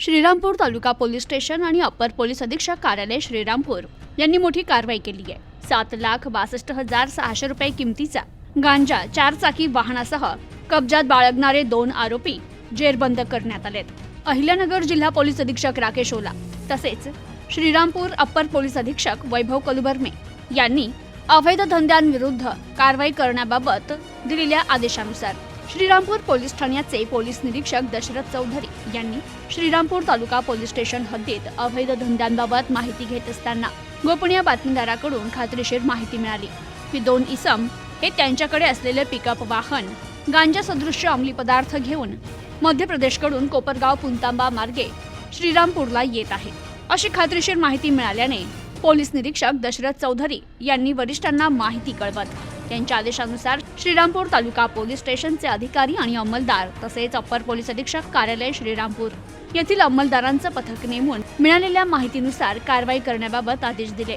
श्रीरामपूर तालुका police station आणि upper police अधीक्षक कार्यालय श्रीरामपूर यांनी मोठी कारवाई केली आहे. सात लाख बासष्ट हजार सहाशे रुपये किमतीचा गांजा चार चाकी वाहनासह कब्जात बाळगणारे दोन आरोपी जेरबंद करण्यात आलेत. अहिल्यानगर जिल्हा पोलीस अधीक्षक राकेश ओला तसेच श्रीरामपूर अप्पर पोलीस अधीक्षक वैभव कलुबर्मे यांनी अवैध धंद्यांविरुद्ध कारवाई करण्याबाबत दिलेल्या आदेशानुसार श्रीरामपूर पोलीस ठाण्याचे पोलीस निरीक्षक दशरथ चौधरी यांनी श्रीरामपूर तालुका पोलीस स्टेशन हद्दीत अवैध धंद्यांबाबत माहिती घेत असताना गोपनीय बातमीदाराकडून खात्रीशीर माहिती मिळाली. की दोन इसम हे त्यांच्याकडे असलेले पिकअप वाहन गांजा सदृश्य अंमली पदार्थ घेऊन मध्य प्रदेशकडून कोपरगाव पुंतांबा मार्गे श्रीरामपूरला येत आहे. अशी खात्रीशीर माहिती मिळाल्याने पोलीस निरीक्षक दशरथ चौधरी यांनी वरिष्ठांना माहिती कळवत. त्यांच्या आदेशानुसार श्रीरामपूर तालुका पोलीस स्टेशनचे अधिकारी आणि अंमलदार तसेच अप्पर पोलीस अधीक्षक कार्यालय श्रीरामपूर येथील अंमलदारांचं पथक नेमून मिळालेल्या माहितीनुसार कारवाई करण्याबाबत आदेश दिले.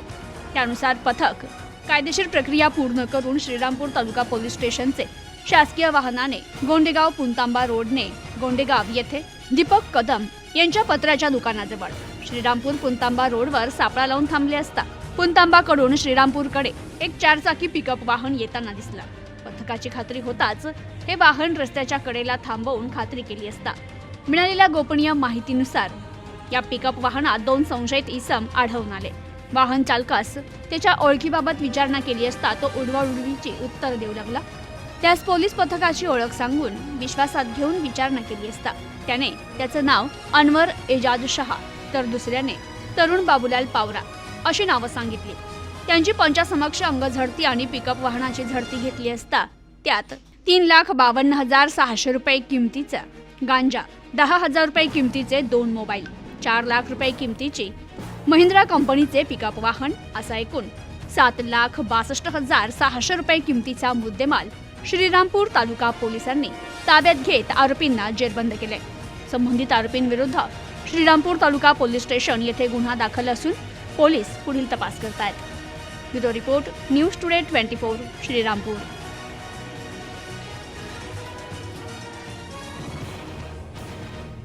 त्यानुसार पथक कायदेशीर प्रक्रिया पूर्ण करून श्रीरामपूर तालुका पोलीस स्टेशनचे शासकीय वाहनाने गोंडेगाव पुंतांबा रोडने गोंडेगाव येथे दीपक कदम यांच्या पत्र्याच्या दुकानाजवळ श्रीरामपूर पुंतांबा रोडवर सापळा लावून थांबले असता पुंतांबाकडून श्रीरामपूरकडे एक चारचाकी पिकअप वाहन येताना दिसला. पथकाची खात्री होताच हे वाहन रस्त्याच्या कडेला थांबवून खात्री केली असता. मिळालेल्या गोपनीय माहितीनुसार या पिकअप वाहनात दोन संशयित इसम आढळून आले. वाहन चालकास त्याच्या ओळखीबाबत विचारणा केली असता तो उडवाउडवीची उत्तर देऊ लागला. त्यास पोलीस पथकाची ओळख सांगून विश्वासात घेऊन विचारणा केली असता. त्याने त्याचं नाव अनवर एजाज शहा तर दुसऱ्याने तरुण बाबूलाल पावरा अशी नावं सांगितली. त्यांची पंचासमक्ष अंग झडती आणि पिकअप वाहनाची झडती घेतली असता त्यात तीन लाख बावन्न हजार सहाशे रुपये किमतीचा गांजा दहा हजार रुपये किमतीचे दोन मोबाईल चार लाख रुपये किमतीची महिंद्रा कंपनीचे पिकअप वाहन असा एकूण सात लाख बासष्ट हजार सहाशे रुपये किमतीचा मुद्देमाल श्रीरामपूर तालुका पोलिसांनी ताब्यात घेत आरोपींना जेरबंद केले. संबंधित आरोपींविरुद्ध श्रीरामपूर तालुका पोलीस स्टेशन येथे गुन्हा दाखल असून पोलीस पुढील तपास करत आहेत bureau report news today twenty four Shrirampur.